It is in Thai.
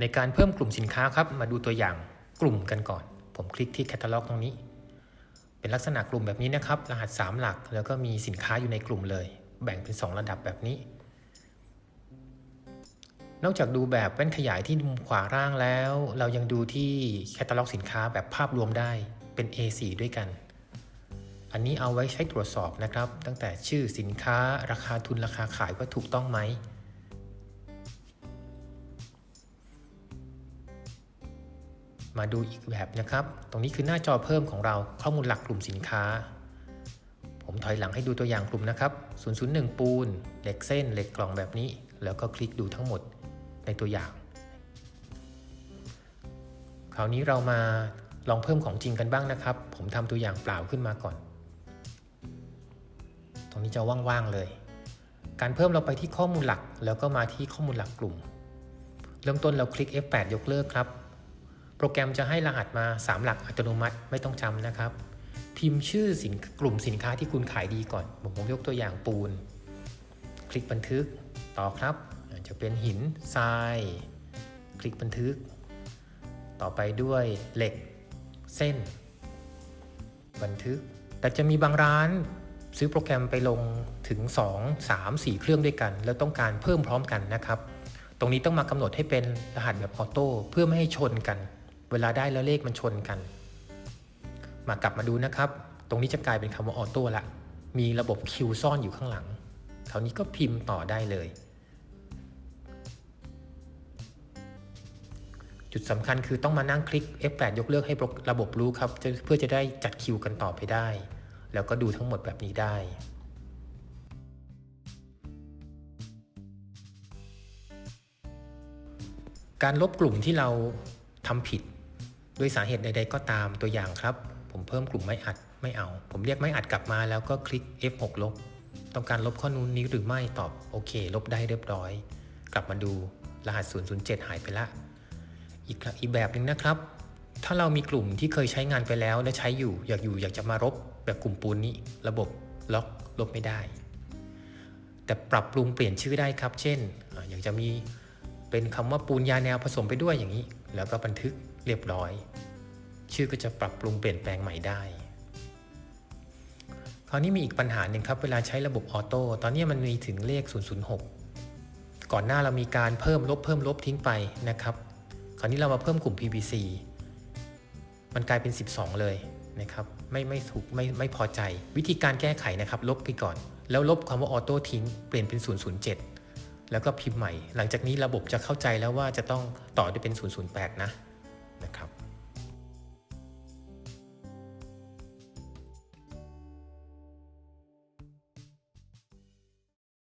ในการเพิ่มกลุ่มสินค้าครับ มาดูตัวอย่างกลุ่มกันก่อน ผมคลิกที่แคตตาล็อกตรงนี้ เป็นลักษณะกลุ่มแบบนี้นะครับ รหัส 3 หลัก แล้วก็มีสินค้าอยู่ในกลุ่มเลย แบ่งเป็น 2 ระดับแบบนี้ นอกจากดูแบบแว่นขยายที่มุมขวาล่างแล้ว เรายังดูที่แคตตาล็อกสินค้าแบบภาพรวมได้เป็น A4 ด้วยกัน อันนี้เอาไว้ใช้ตรวจสอบนะครับ ตั้งแต่ชื่อสินค้า ราคาทุนราคาขายว่าถูกต้องไหม มาดูอีกแบบนะครับ ตรงนี้คือหน้าจอเพิ่มของเราข้อมูลหลักกลุ่มสินค้า ผมถอยหลังให้ดูตัวอย่างกลุ่มนะครับ 001 ปูน เหล็กเส้น เหล็กกล่องแบบนี้ แล้วก็คลิกดูทั้งหมดในตัวอย่าง คราวนี้เรามาลองเพิ่มของจริงกันบ้างนะครับ ผมทำตัวอย่างเปล่าขึ้นมาก่อน ตรงนี้จะว่างๆเลย การเพิ่มเราไปที่ข้อมูลหลัก แล้วก็มาที่ข้อมูลหลักกลุ่ม เริ่มต้นเราคลิก F8 ยกเลิกครับ โปรแกรมจะให้รหัสมา 3 หลักอัตโนมัติไม่ต้องจำนะครับ พิมพ์ชื่อสินกลุ่มสินค้าที่คุณขายดีก่อน ผมยกตัวอย่างปูน คลิกบันทึกต่อครับจจะเป็นหินทราย คลิกบันทึก ต่อไปด้วยเหล็ก เส้น บันทึก แต่จะมีบางร้านซื้อโปรแกรมไปลงถึง 2 3 4 เครื่องด้วยกัน แล้วต้องการเพิ่มพร้อมกันนะครับ ตรงนี้ต้องมากำหนดให้เป็นรหัสแบบออโต้เพื่อไม่ให้ชนกัน เวลาได้แล้วเลขมันชนกัน มากลับมาดูนะครับ ตรงนี้จะกลายเป็นคำว่าออโต้ละ มีระบบคิวซ่อนอยู่ข้างหลังคราวนี้ก็พิมพ์ต่อได้เลย จุดสำคัญคือต้องมานั่งคลิก F8 ยกเลิกให้ระบบรู้ครับ เพื่อจะได้จัดคิวกันต่อไปได้ แล้วก็ดูทั้งหมดแบบนี้ได้การลบกลุ่มที่เราทำผิด ด้วยสาเหตุใดๆก็ตามตัวอย่างครับ ผมเพิ่มกลุ่มไม้อัดไม่เอา ผมเรียกไม้อัดกลับมาแล้วก็คลิก F6 ลบ ต้องการลบข้อนู้นนี้หรือไม่ตอบโอเค ลบได้เรียบร้อย กลับมาดูรหัส 007 หายไปละ อีกอีกแบบหนึ่งนะครับ ถ้าเรามีกลุ่มที่เคยใช้งานไปแล้วและใช้อยู่อยากอยู่อยากจะมาลบแบบกลุ่มปูนนี้ ระบบล็อกลบไม่ได้ แต่ปรับปรุงเปลี่ยนชื่อได้ครับ เช่นอาอยากจะมีเป็นคำว่าปูนยาแนวผสมไปด้วยอย่างนี้ แล้วก็บันทึก เรียบร้อย ชื่อก็จะปรับปรุงเปลี่ยนแปลงใหม่ได้ คราวนี้มีอีกปัญหาหนึ่งครับเวลาใช้ระบบออโต้ตอนนี้มันมีถึงเลข 006 ก่อนหน้าเรามีการเพิ่มลบเพิ่มลบทิ้งไปนะครับ คราวนี้เรามาเพิ่มกลุ่ม PPC มันกลายเป็น 12 เลยนะครับไม่ไม่ถูกไม่ไม่พอใจ วิธีการแก้ไขนะครับ ลบไปก่อน แล้วลบคำว่าออโต้ทิ้งเปลี่ยนเป็น 007 แล้วก็พิมพ์ใหม่ หลังจากนี้ระบบจะเข้าใจแล้วว่าจะต้องต่อด้วยเป็น 008 นะ นะครับ